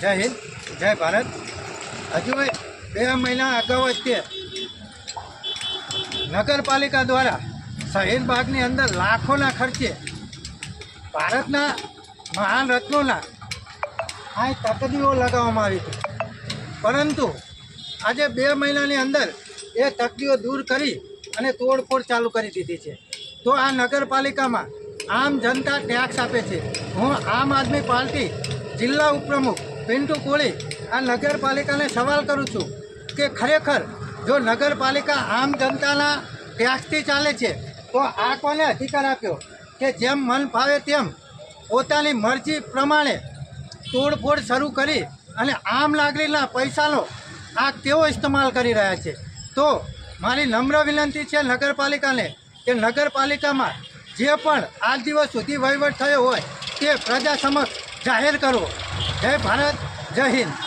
જય હિન્દ, જય ભારત. હજુ બે મહિના અગાઉ જ તે નગરપાલિકા દ્વારા શહીનબાગની અંદર લાખોના ખર્ચે ભારતના મહાન રત્નોના આ તકદીઓ લગાવવામાં આવી હતી. પરંતુ આજે બે મહિનાની અંદર એ તકદીઓ દૂર કરી અને તોડફોડ ચાલુ કરી દીધી છે. તો આ નગરપાલિકામાં આમ જનતા ટેક્સ આપે છે. હું આમ આદમી પાર્ટી જિલ્લા ઉપપ્રમુખ પિન્ટુ કોળી, આ નગરપાલિકાને સવાલ કરું છું કે ખરેખર જો નગરપાલિકા આમ જનતાના ટેક્સથી ચાલે છે, તો આ કોને અધિકાર આપ્યો? કે જેમ મન ફાવે તેમ પોતાની મરજી પ્રમાણે તોડફોડ શરૂ કરી અને આમ લાગણીના પૈસાનો આ કેવો ઇસ્તેમાલ કરી રહ્યા છે? તો મારી નમ્ર વિનંતી છે નગરપાલિકાને કે નગરપાલિકામાં જે પણ આજ દિવસ સુધી વહીવટ થયો હોય તે પ્રજા સમક્ષ જાહેર કરવો જય ભારત જય હિન્દ.